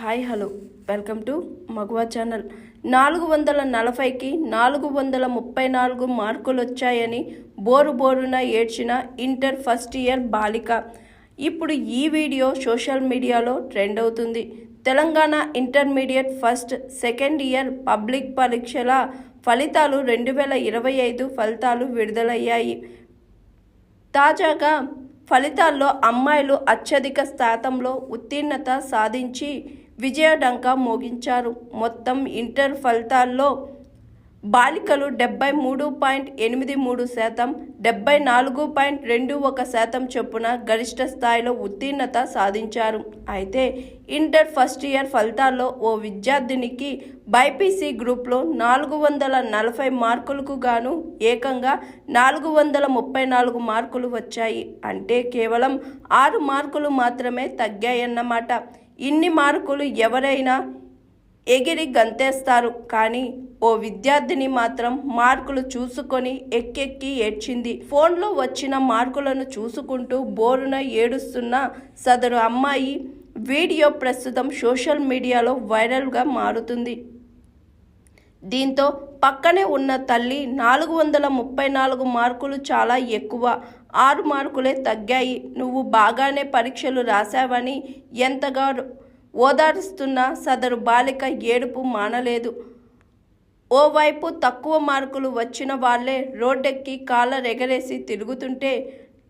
Hi hello. Welcome to Maguva channel. నాలుగు వందల నలభైకి నాలుగు వందల ముప్పై నాలుగు మార్కులు వచ్చాయని బోరు బోరున ఏడ్చిన ఇంటర్ ఫస్ట్ ఇయర్ బాలిక. ఇప్పుడు ఈ వీడియో సోషల్ మీడియాలో ట్రెండ్ అవుతుంది. Telangana intermediate first second year public పరీక్షల ఫలితాలు రెండు వేల ఇరవై ఐదు ఫలితాలు విడుదలయ్యాయి. తాజాగా ఫలితాల్లో అమ్మాయిలు అత్యధిక శాతంలో ఉత్తీర్ణత సాధించి విజయడంక మోగించారు. మొత్తం ఇంటర్ ఫలితాల్లో బాలికలు డెబ్బై మూడు పాయింట్ ఎనిమిది మూడు శాతం డెబ్బై నాలుగు పాయింట్ రెండు ఒక శాతం చొప్పున గరిష్ట స్థాయిలో ఉత్తీర్ణత సాధించారు. అయితే ఇంటర్ ఫస్ట్ ఇయర్ ఫలితాల్లో ఓ విద్యార్థినికి బైపీసీ గ్రూప్లో నాలుగు వందల నలభై మార్కులకు గాను ఏకంగా నాలుగు వందల ముప్పై నాలుగు మార్కులు వచ్చాయి. అంటే కేవలం ఆరు మార్కులు మాత్రమే తగ్గాయన్నమాట. ఇన్ని మార్కులు ఎవరైనా ఎగిరి గంతేస్తారు. కానీ ఓ విద్యార్థిని మాత్రం మార్కులు చూసుకొని ఎక్కెక్కి ఏడ్చింది. ఫోన్లో వచ్చిన మార్కులను చూసుకుంటూ బోరున ఏడుస్తున్న సదరు అమ్మాయి వీడియో ప్రస్తుతం సోషల్ మీడియాలో వైరల్గా మారుతుంది. దీంతో పక్కనే ఉన్న తల్లి నాలుగు వందల ముప్పై నాలుగు మార్కులు చాలా ఎక్కువ. ఆరు మార్కులే తగ్గాయి. నువ్వు బాగానే పరీక్షలు రాశావని ఎంతగా ఓదారుస్తున్న సదరు బాలిక ఏడుపు మానలేదు. ఓవైపు తక్కువ మార్కులు వచ్చిన వాళ్ళే రోడ్డెక్కి కాళ్ళ ఎగరేసి తిరుగుతుంటే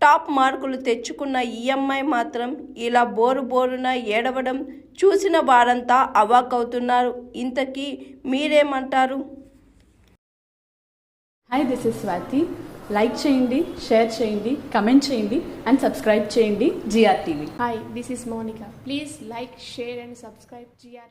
టాప్ మార్కులు తెచ్చుకున్న ఈఎంఐ మాత్రం ఇలా బోరు బోరున ఏడవడం చూసిన వారంతా అవాకవుతున్నారు ఇంతకీ మీరేమంటారు hi this is Swathi like చేయండి షేర్ చేయండి కమెంట్ చేయండి అండ్ సబ్స్క్రైబ్ చేయండి G R TV Hi, this is Monica. Please like, share, and subscribe GR.